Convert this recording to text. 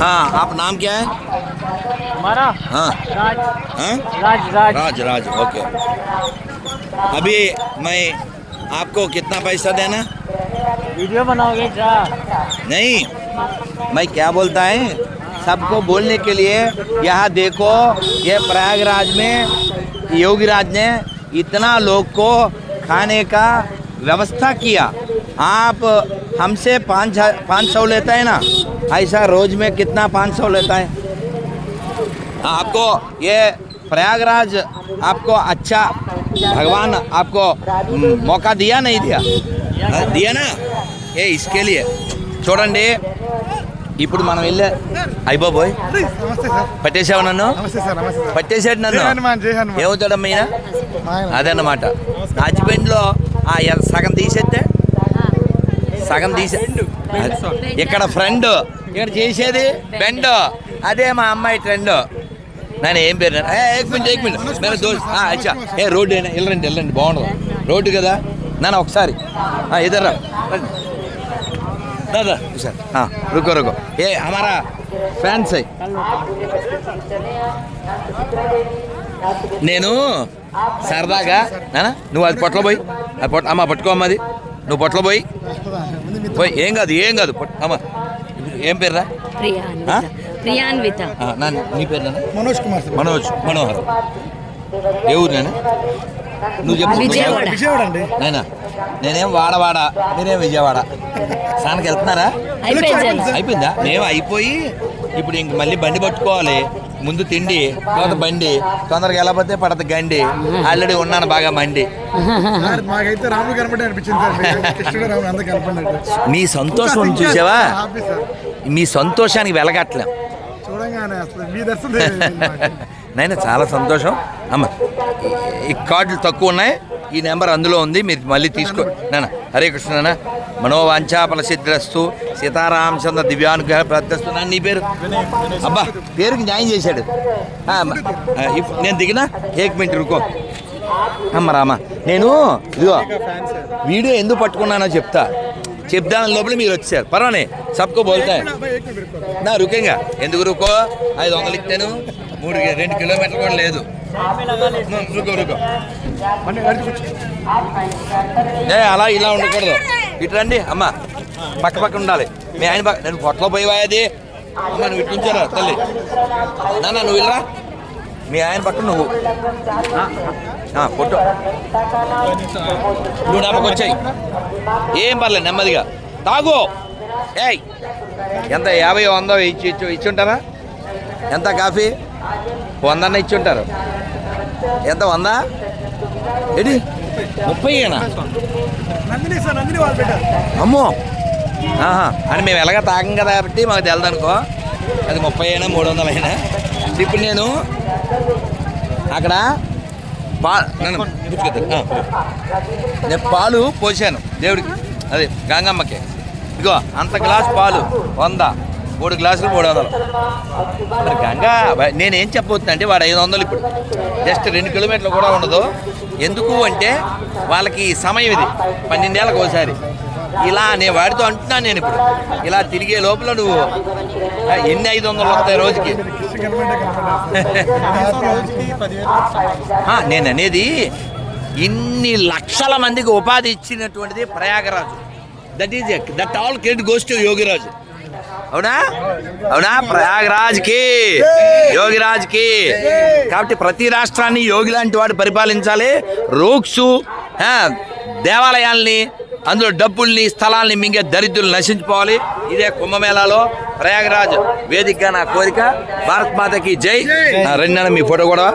हाँ आप नाम क्या है? हमारा हाँ। राज। हाँ? राज राज। राज राज ओके। अभी मैं आपको कितना पैसा देना? वीडियो बनाओगे क्या? नहीं। मैं क्या बोलता है? सबको बोलने के लिए यहाँ देखो ये प्रयागराज में योगीराज ने इतना लोग को खाने का व्यवस्था किया। आप हमसे पाँच पाँच सौ लेता है ना ऐसा रोज में कितना पाँच सौ लेता है आपको ये प्रयागराज आपको अच्छा भगवान आपको हम्म, मौका दिया नहीं दिया हाँ, दिया ना ఏ ఇసుకెళ్ళి చూడండి ఇప్పుడు మనం వెళ్ళే అయిపోబోయ్ నమస్తే సార్ పట్టేసావు నన్ను నమస్తే సార్ నమస్తే సార్ పట్టేసాడు జై నన్ను హనుమాన్ జై హనుమాన్ ఏమవుతాడమ్మా ఈయన మా ఆయన. అదన్నమాట హస్బెండ్లో ఆ ఎ- సగం తీసేస్తే సగం తీసే ఇక్కడ ఫ్రెండ్ ఇక్కడ చేసేది బెండ్ అదే మా అమ్మాయి ట్రెండ్ నేను ఏం పేరు ఏ ఏక్ మినిట్ ఏక్ మినిట్ నేను దోస్ ఆ, అచ్చా ఏ రోడ్డు అయినా వెళ్ళండి వెళ్ళండి బాగుండదు రోడ్డు కదా నాన్న ఒకసారి ఆ, ఇద్దరు రా. రండి. दादा सर हाँ रुको रुको ये हमारा फैंस है నేను సరదాగా నాన్న నువ్వు అది పొట్టలో పోయి అది పొట్ట అమ్మ పట్టుకో అమ్మ అది నువ్వు పొట్టలో పోయి ముందు మీ పోయి ఏం కాదు ఏం కాదు. పొట్ట- అమ్మ ఏం పేరు రా ప్రియాన్విత. నా నీ పేరు మనోజ్ కుమార్ మనోజ్ మనోహర్. ఏ ఊరు నాన్న? నువ్వు చెప్పు. విజయవాడ. విజయవాడ అండి. నాయనా నేనేం వాడవాడ మీరేం విజయవాడ? స్నానకి వెళ్తున్నారా? అయిపోయింది అయిపోయిందా? మేము అయిపోయి ఇప్పుడు ఇంక మళ్ళీ బండి పట్టుకోవాలి. ముందు తిండి తర్వాత బండి తొందరగా ఎలా పోతే పడత గండి. ఆల్రెడీ ఉన్నాను బాగా మండి. మాకైతే రాముడు కనపడి అనిపించింది మీ సంతోషం చూసావా? మీ సంతోషానికి వెలగట్లేం చూడంగానే మీ దర్శనం. నైనా చాలా సంతోషం. అమ్మ ఈ- కార్డులు తక్కువ ఉన్నాయి. ఈ నెంబర్ అందులో ఉంది. మీరు మళ్ళీ తీసుకో నాన్న హరే కృష్ణ నాన్న మనోవాంఛాపల సిద్ధిరస్తు సీతారామచంద్ర దివ్యానుగ్రహ ప్రార్థిస్తూ నాన్న నీ పేరు? అబ్బా పేరుకి న్యాయం చేశాడు. నేను దిగినా ఏక్ మినిట్ రుకో. అమ్మ రామ నేను ఇదిగో వీడియో ఎందుకు పట్టుకున్నానో చెప్తా. చెప్దాని లోపల మీరు వచ్చారు. పర్వానే సబ్కో బోల్తా. నా రుకేంగా. ఎందుకు రుకో? ఐదు వందలు ఇస్తాను మూడు రెండు కిలోమీటర్లు కూడా లేదు. రుకో రుకో. ఏ అలా ఇలా ఉండకూడదు. ఇటు రండి అమ్మ. పక్క పక్క ఉండాలి. మీ ఆయన పక్క నేను పొట్టలో పోయి అది అమ్మ నువ్వు ఇటు నుంచారా తల్లి. నాన్న నువ్వు వెళ్ళరా? మీ ఆయన పక్క నువ్వు. పొట్టు. నువ్వు నా పక్క వచ్చాయి. ఏం పర్లేదు నెమ్మదిగా. తాగు. ఏయ్. ఎంత యాభై వందో ఇచ్చి ఇచ్చి ఇచ్చుంటారా ఎంత కాఫీ? వందన్న ఇచ్చుంటారు. ఎంత వంద? ఏంటి? ముప్పై అమ్మో! ఆహా అని మేము ఎలాగ తాగం కదా కాబట్టి మాకు తెలదు అనుకో. అది ముప్పై అయినా మూడు వందలు అయినా ఇప్పుడు నేను అక్కడ పా. నేను పాలు పోసాను దేవుడికి. అదే గంగమ్మకి. ఇగో అంత గ్లాస్ పాలు వంద. మూడు గ్లాసులు మూడు వందలు. మరి గంగా నేనేం చెప్పబోతున్నా అంటే వాడు ఐదు వందలు ఇప్పుడు. జస్ట్ రెండు కిలోమీటర్లు కూడా ఉండదు. ఎందుకు అంటే వాళ్ళకి సమయం ఇది. పన్నెండేళ్ళకి ఒకసారి. ఇలా నేను వాడితో అంటున్నాను నేను ఇప్పుడు. ఇలా తిరిగే లోపల నువ్వు ఎన్ని ఐదు వందలు వస్తాయి రోజుకి? నేను అనేది ఇన్ని లక్షల మందికి ఉపాధి ఇచ్చినటువంటిది Prayagraj. That is that all credit goes to Yogiraj అవునా? అవునా? ప్రయాగరాజ్కి యోగిరాజ్కి. కాబట్టి ప్రతి రాష్ట్రాన్ని యోగి లాంటి వాడు పరిపాలించాలి. రూక్సు దేవాలయాల్ని అందులో డబ్బుల్ని స్థలాల్ని మింగే దరిద్రులు నశించుకోవాలి ఇదే కుంభమేళాలో ప్రయాగరాజ్ వేదికగా నా కోరిక. భారత్ మాతకి జై. నా రండి మీ ఫోటో కూడా.